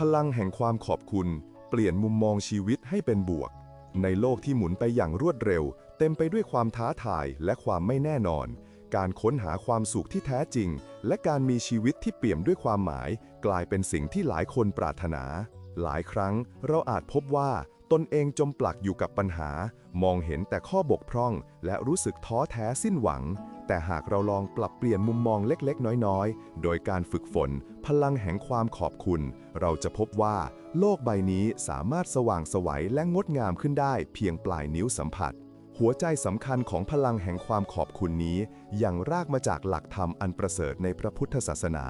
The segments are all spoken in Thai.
พลังแห่งความขอบคุณ เปลี่ยนมุมมองชีวิตให้เป็นบวก ในโลกที่หมุนไปอย่างรวดเร็ว เต็มไปด้วยความท้าทายและความไม่แน่นอน การค้นหาความสุขที่แท้จริง และการมีชีวิตที่เปี่ยมด้วยความหมาย กลายเป็นสิ่งที่หลายคนปรารถนา หลายครั้งเราอาจพบว่าตนเองจมปลักอยู่กับปัญหา มองเห็นแต่ข้อบกพร่อง และรู้สึกท้อแท้สิ้นหวัง แต่หากเราลองปรับเปลี่ยนมุมมองเล็กๆ น้อยๆ โดยการฝึกฝน พลังแห่งความขอบคุณ เราจะพบว่าโลกใบนี้สามารถสว่างสวัยและงดงามขึ้นได้เพียงปลายนิ้วสัมผัส หัวใจสำคัญของพลังแห่งความขอบคุณนี้ยังรากมาจากหลักธรรมอันประเสริฐในพระพุทธศาสนา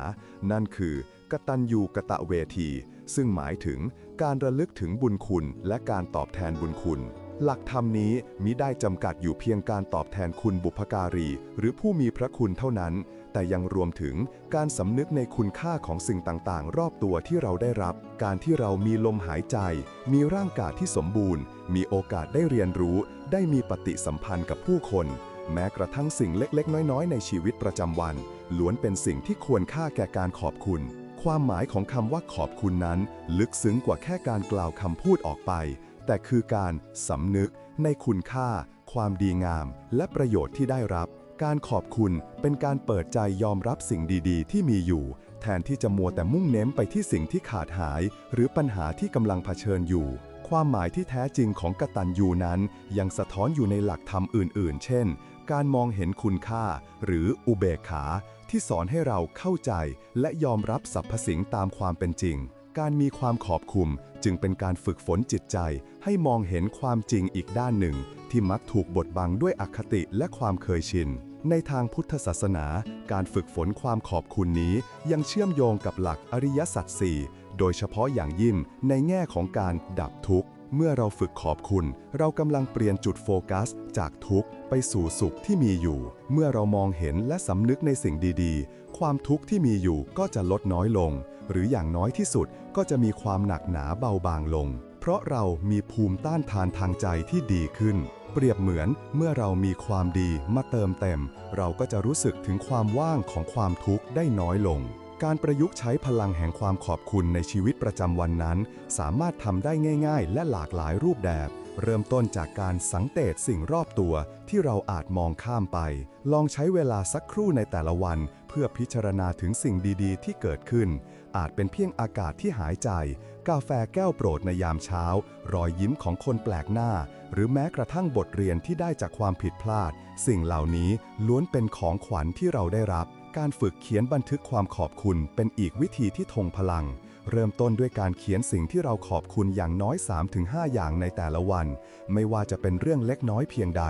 นั่นคือกตัญญูกะตะเวที ซึ่งหมายถึงการระลึกถึงบุญคุณและการตอบแทนบุญคุณ หลักธรรมนี้มิได้จำกัดอยู่เพียงการตอบแทนคุณบุพการี หรือผู้มีพระคุณเท่านั้น แต่ยังรวมถึงการสำนึกในคุณค่าของสิ่งต่างๆ รอบตัวที่เราได้รับ การที่เรามีลมหายใจ มีร่างกายที่สมบูรณ์ มีโอกาสได้เรียนรู้ ได้มีปฏิสัมพันธ์กับผู้คน แม้กระทั่งสิ่งเล็กๆ น้อยๆ ในชีวิตประจำวัน ล้วนเป็นสิ่งที่ควรค่าแก่การขอบคุณ ความหมายของคำว่าขอบคุณนั้น ลึกซึ้งกว่าแค่การกล่าวคำพูดออกไป แต่คือการสำนึกในคุณค่า ความดีงาม และประโยชน์ที่ได้รับ การขอบคุณเป็นการเปิดใจยอมรับสิ่งดีๆ ที่มีอยู่ แทนที่จะมัวแต่มุ่งเน้นไปที่สิ่งที่ขาดหาย หรือปัญหาที่กำลังเผชิญอยู่ ความหมายที่แท้จริงของกตัญญูนั้น ยังสะท้อนอยู่ในหลักธรรมอื่น ๆ เช่น การมองเห็นคุณค่า หรืออุเบกขา ที่สอนให้เราเข้าใจ และยอมรับสรรพสิ่งตามความเป็นจริง การมีความขอบคุณจึงเป็นการฝึกฝนจิตใจ ให้มองเห็นความจริงอีกด้านหนึ่ง ที่มักถูกบดบังด้วยอคติและความเคยชิน ในทางพุทธศาสนา การฝึกฝนความขอบคุณนี้ ยังเชื่อมโยงกับหลักอริยสัจสี่โดยเฉพาะอย่างยิ่งในแง่ของการดับทุกข์เมื่อเราฝึกขอบคุณ เรากำลังเปลี่ยนจุดโฟกัส จากทุกข์ไปสู่สุขที่มีอยู่ เมื่อเรามองเห็นและสำนึกในสิ่งดีๆ ความทุกข์ที่มีอยู่ก็จะลดน้อยลง หรืออย่างน้อยที่สุดก็จะมีความหนักหนาเบาบางลง เพราะเรามีภูมิต้านทานทางใจที่ดีขึ้น เปรียบเหมือนเมื่อเรามีความดีมาเติมเต็ม เราก็จะรู้สึกถึงความว่างของความทุกข์ได้น้อยลง การประยุกต์ใช้พลังแห่งความขอบคุณในชีวิตประจำวันนั้น สามารถทำได้ง่าย ๆ และหลากหลายรูปแบบ เริ่มต้นจากการสังเกตสิ่งรอบตัวที่เราอาจมองข้ามไป ลองใช้เวลาสักครู่ในแต่ละวัน เพื่อพิจารณาถึงสิ่งดีๆ ที่เกิดขึ้น อาจเป็นเพียงอากาศที่หายใจ กาแฟแก้วโปรดในยามเช้า รอยยิ้มของคนแปลกหน้า หรือแม้กระทั่งบทเรียนที่ได้จากความผิดพลาด สิ่งเหล่านี้ล้วนเป็นของขวัญที่เราได้รับ การฝึกเขียนบันทึกความขอบคุณเป็นอีกวิธีที่ทงพลัง เริ่มต้นด้วยการเขียนสิ่งที่เราขอบคุณอย่างน้อย 3-5 อย่างในแต่ละวัน ไม่ว่าจะเป็นเรื่องเล็กน้อยเพียงใด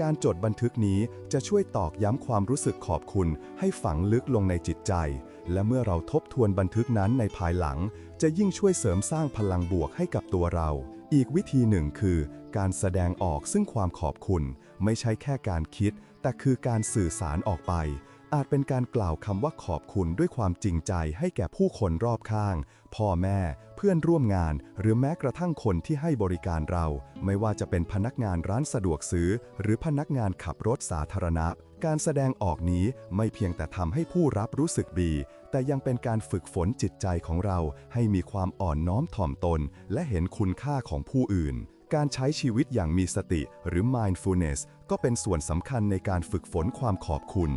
การจดบันทึกนี้จะช่วยตอกย้ำความรู้สึกขอบคุณ ให้ฝังลึกลงในจิตใจ และเมื่อเราทบทวนบันทึกนั้นในภายหลัง จะยิ่งช่วยเสริมสร้างพลังบวกให้กับตัวเรา อีกวิธีหนึ่งคือ การแสดงออกซึ่งความขอบคุณ ไม่ใช่แค่การคิด แต่คือการสื่อสารออกไป อาจเป็นการกล่าวคำว่าขอบคุณด้วยความจริงใจให้แก่ผู้คนรอบข้าง พ่อแม่ เพื่อนร่วมงาน หรือแม้กระทั่งคนที่ให้บริการเรา ไม่ว่าจะเป็นพนักงานร้านสะดวกซื้อ หรือพนักงานขับรถสาธารณะ การแสดงออกนี้ไม่เพียงแต่ทำให้ผู้รับรู้สึกดี แต่ยังเป็นการฝึกฝนจิตใจของเรา ให้มีความอ่อนน้อมถ่อมตน และเห็นคุณค่าของผู้อื่นการใช้ชีวิตอย่างมีสติหรือ mindfulness ก็เป็นส่วนสำคัญในการฝึกฝนความขอบคุณ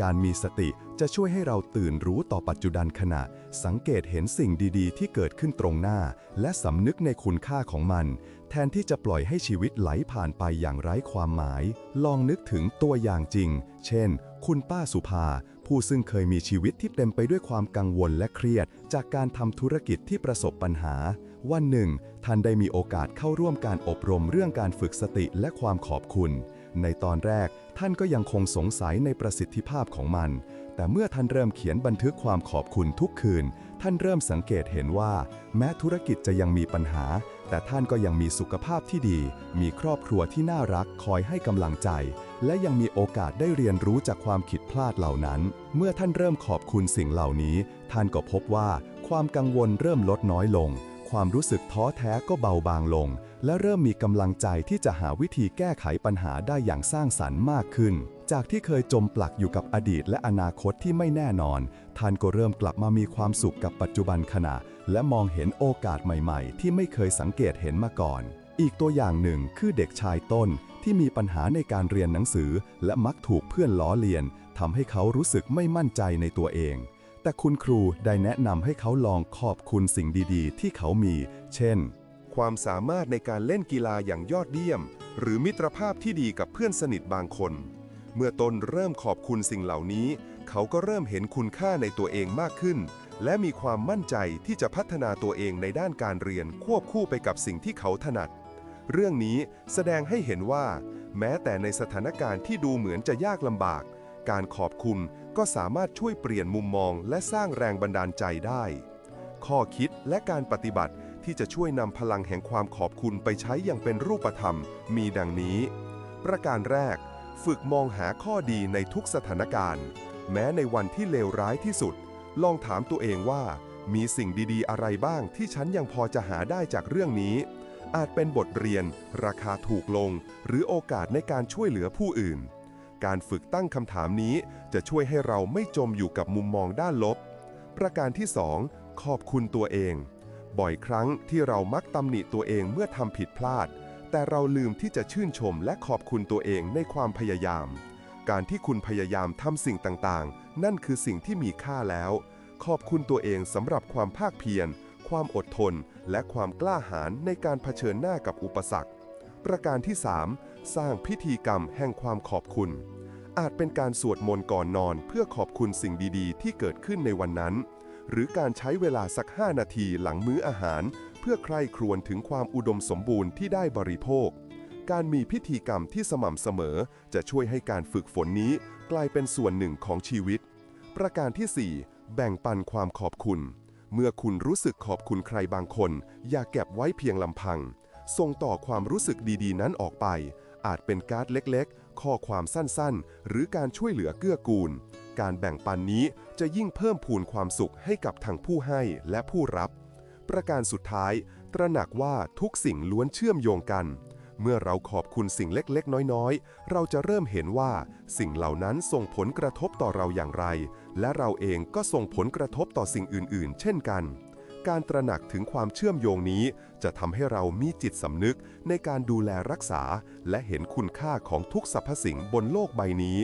การมีสติจะช่วยให้เราตื่นรู้ต่อปัจจุบันขณะ สังเกตเห็นสิ่งดีๆ ที่เกิดขึ้นตรงหน้า และสำนึกในคุณค่าของมัน แทนที่จะปล่อยให้ชีวิตไหลผ่านไปอย่างไร้ความหมาย ลองนึกถึงตัวอย่างจริง เช่น คุณป้าสุภา ผู้ซึ่งเคยมีชีวิตที่เต็มไปด้วยความกังวลและเครียด จากการทำธุรกิจที่ประสบปัญหา วันหนึ่ง ท่านได้มีโอกาสเข้าร่วมการอบรมเรื่องการฝึกสติและความขอบคุณ ในตอนแรกท่านก็ยังคงสงสัยในประสิทธิภาพของมัน แต่เมื่อท่านเริ่มเขียนบันทึกความขอบคุณทุกคืน ท่านเริ่มสังเกตเห็นว่า แม้ธุรกิจจะยังมีปัญหา แต่ท่านก็ยังมีสุขภาพที่ดี มีครอบครัวที่น่ารักคอยให้กำลังใจ และยังมีโอกาสได้เรียนรู้จากความผิดพลาดเหล่านั้น เมื่อท่านเริ่มขอบคุณสิ่งเหล่านี้ ท่านก็พบว่า ความกังวลเริ่มลดน้อยลง ความรู้สึกท้อแท้ก็เบาบางลง และเริ่มมีกำลังใจที่จะหาวิธีแก้ไขปัญหาได้อย่างสร้างสรรค์มากขึ้น จากที่เคยจมปลักอยู่กับอดีตและอนาคตที่ไม่แน่นอน ท่านก็เริ่มกลับมามีความสุขกับปัจจุบันขณะ และมองเห็นโอกาสใหม่ๆ ที่ไม่เคยสังเกตเห็นมาก่อน อีกตัวอย่างหนึ่งคือเด็กชายต้นที่มีปัญหาในการเรียนหนังสือ และมักถูกเพื่อนล้อเลียนทำให้เขารู้สึกไม่มั่นใจในตัวเอง แต่คุณครูได้แนะนำให้เขาลองขอบคุณสิ่งดีๆ ที่เขามี เช่น ความสามารถในการเล่นกีฬาอย่างยอดเยี่ยม หรือมิตรภาพที่ดีกับเพื่อนสนิทบางคน เมื่อตนเริ่มขอบคุณสิ่งเหล่านี้ เขาก็เริ่มเห็นคุณค่าในตัวเองมากขึ้น และมีความมั่นใจที่จะพัฒนาตัวเองในด้านการเรียนควบคู่ไปกับสิ่งที่เขาถนัด เรื่องนี้แสดงให้เห็นว่า แม้แต่ในสถานการณ์ที่ดูเหมือนจะยากลำบาก การขอบคุณก็สามารถช่วยเปลี่ยนมุมมองและสร้างแรงบันดาลใจได้ ข้อคิดและการปฏิบัติที่จะช่วยนำพลังแห่งความขอบคุณไปใช้อย่างเป็นรูปธรรม มีดังนี้ ประการแรก ฝึกมองหาข้อดีในทุกสถานการณ์ แม้ในวันที่เลวร้ายที่สุด ลองถามตัวเองว่า มีสิ่งดีๆ อะไรบ้างที่ฉันยังพอจะหาได้จากเรื่องนี้ อาจเป็นบทเรียน ราคาถูกลง หรือโอกาสในการช่วยเหลือผู้อื่น การฝึกตั้งคำถามนี้จะช่วยให้เราไม่จมอยู่กับมุมมองด้านลบ ประการที่ 2 ขอบคุณตัวเอง บ่อยครั้งที่เรามักตำหนิตัวเองเมื่อทำผิดพลาด แต่เราลืมที่จะชื่นชมและขอบคุณตัวเองในความพยายาม การที่คุณพยายามทำสิ่งต่างๆ นั่นคือสิ่งที่มีค่าแล้ว ขอบคุณตัวเองสำหรับความภาคเพียร ความอดทน และความกล้าหาญในการเผชิญหน้ากับอุปสรรค ประการที่ 3 สร้างพิธีกรรมแห่งความขอบคุณ อาจเป็นการสวดมนต์ก่อนนอนเพื่อขอบคุณสิ่งดีๆ ที่เกิดขึ้นในวันนั้น หรือการใช้เวลาสัก 5 นาทีหลังมื้ออาหาร เพื่อใคร่ครวญถึงความอุดมสมบูรณ์ที่ได้บริโภค การมีพิธีกรรมที่สม่ำเสมอ จะช่วยให้การฝึกฝนนี้ กลายเป็นส่วนหนึ่งของชีวิต ประการที่ 4 แบ่งปันความขอบคุณ เมื่อคุณรู้สึกขอบคุณใครบางคน อย่าเก็บไว้เพียงลำพังส่งต่อความรู้สึกดีๆ นั้นออกไป อาจเป็นการ์ดเล็กๆ ข้อความสั้นๆ หรือการช่วยเหลือเกื้อกูล การแบ่งปันนี้จะยิ่งเพิ่มพูนความสุขให้กับทั้งผู้ให้และผู้รับ ประการสุดท้าย ตระหนักว่าทุกสิ่งล้วนเชื่อมโยงกัน เมื่อเราขอบคุณสิ่งเล็กๆ น้อยๆ เราจะเริ่มเห็นว่าสิ่งเหล่านั้นส่งผลกระทบต่อเราอย่างไร และเราเองก็ส่งผลกระทบต่อสิ่งอื่นๆ เช่นกัน การตระหนักถึงความเชื่อมโยงนี้ จะทำให้เรามีจิตสำนึกในการดูแลรักษา และเห็นคุณค่าของทุกสรรพสิ่งบนโลกใบนี้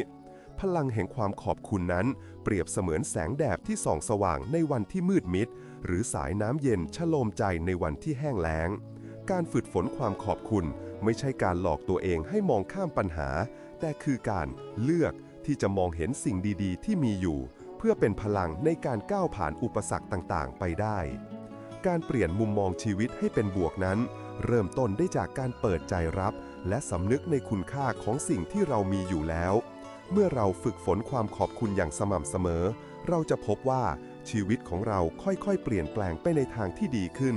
พลังแห่งความขอบคุณนั้น เปรียบเสมือนแสงแดดที่ส่องสว่างในวันที่มืดมิด หรือสายน้ำเย็นชโลมใจในวันที่แห้งแล้ง การฝึกฝนความขอบคุณ ไม่ใช่การหลอกตัวเองให้มองข้ามปัญหา แต่คือการเลือกที่จะมองเห็นสิ่งดี ๆ ที่มีอยู่ เพื่อเป็นพลังในการก้าวผ่านอุปสรรคต่างๆ ไปได้ การเปลี่ยนมุมมองชีวิตให้เป็นบวกนั้น เริ่มต้นได้จากการเปิดใจรับ และสำนึกในคุณค่าของสิ่งที่เรามีอยู่แล้ว เมื่อเราฝึกฝนความขอบคุณอย่างสม่ำเสมอ เราจะพบว่าชีวิตของเราค่อยๆ เปลี่ยนแปลงไปในทางที่ดีขึ้น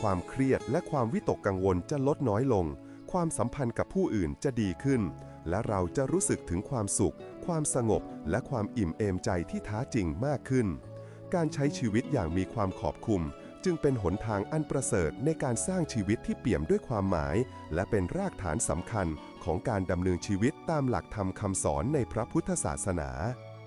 ความเครียดและความวิตกกังวลจะลดน้อยลง ความสัมพันธ์กับผู้อื่นจะดีขึ้น และเราจะรู้สึกถึงความสุข ความสงบและความอิ่มเอมใจที่ท้าจริงมากขึ้น การใช้ชีวิตอย่างมีความขอบคุณจึงเป็นหนทางอันประเสริฐในการสร้างชีวิตที่เปี่ยมด้วยความหมาย และเป็นรากฐานสำคัญของการดำเนินชีวิตตามหลักธรรมคำสอนในพระพุทธศาสนา